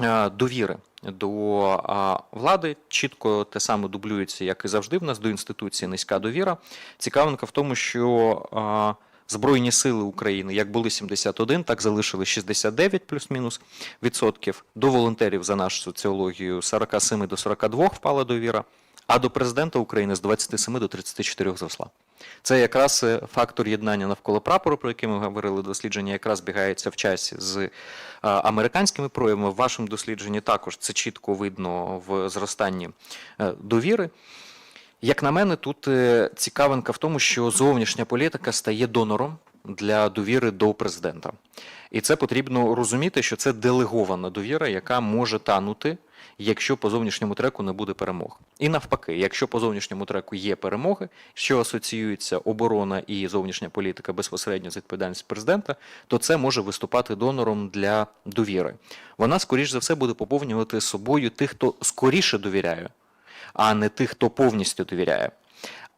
е, довіри до влади чітко те саме дублюється, як і завжди. В нас до інституції низька довіра. Цікавинка в тому, що Збройні сили України як були 71, так залишили 69 плюс-мінус відсотків. До волонтерів за нашу соціологію 47 до 42 впала довіра, а до президента України з 27 до 34 зросла. Це якраз е, фактор єднання навколо прапору, про який ми говорили, дослідження якраз збігається в часі з е, американськими проявами. В вашому дослідженні також це чітко видно в зростанні е, довіри. Як на мене, тут цікавинка в тому, що зовнішня політика стає донором для довіри до президента. І це потрібно розуміти, що це делегована довіра, яка може танути, якщо по зовнішньому треку не буде перемог. І навпаки, якщо по зовнішньому треку є перемоги, що асоціюється оборона і зовнішня політика безпосередньо з відповідальністю президента, то це може виступати донором для довіри. Вона, скоріш за все, буде поповнювати собою тих, хто скоріше довіряє а не тих, хто повністю довіряє.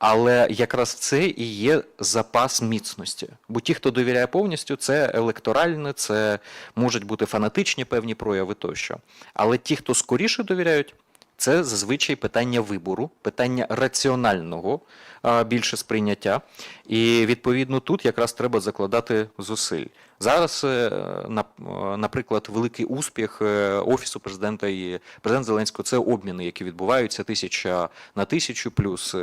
Але якраз це і є запас міцності. Бо ті, хто довіряє повністю, це електоральне, це можуть бути фанатичні певні прояви тощо. Але ті, хто скоріше довіряють, це зазвичай питання вибору, питання раціонального більше сприйняття. І відповідно тут якраз треба закладати зусиль. Зараз, е, на- наприклад, великий успіх е, офісу президента і президента Зеленського це обміни, які відбуваються тисяча на тисячу плюс.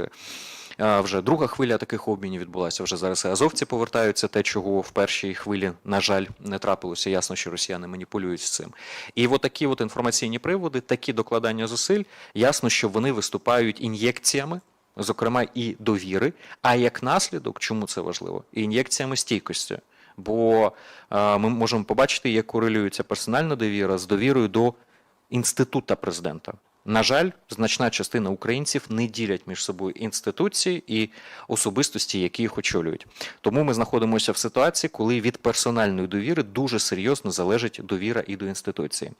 Вже друга хвиля таких обмінів відбулася. Вже зараз азовці повертаються, те, чого в першій хвилі, на жаль, не трапилося. Ясно, що росіяни маніпулюють з цим. І от такі от інформаційні приводи, такі докладання зусиль, ясно, що вони виступають ін'єкціями, зокрема і довіри. А як наслідок, чому це важливо? І ін'єкціями стійкості. Бо е, ми можемо побачити, як корелюється персональна довіра з довірою до інститута президента. На жаль, значна частина українців не ділять між собою інституції і особистості, які їх очолюють. Тому ми знаходимося в ситуації, коли від персональної довіри дуже серйозно залежить довіра і до інституції.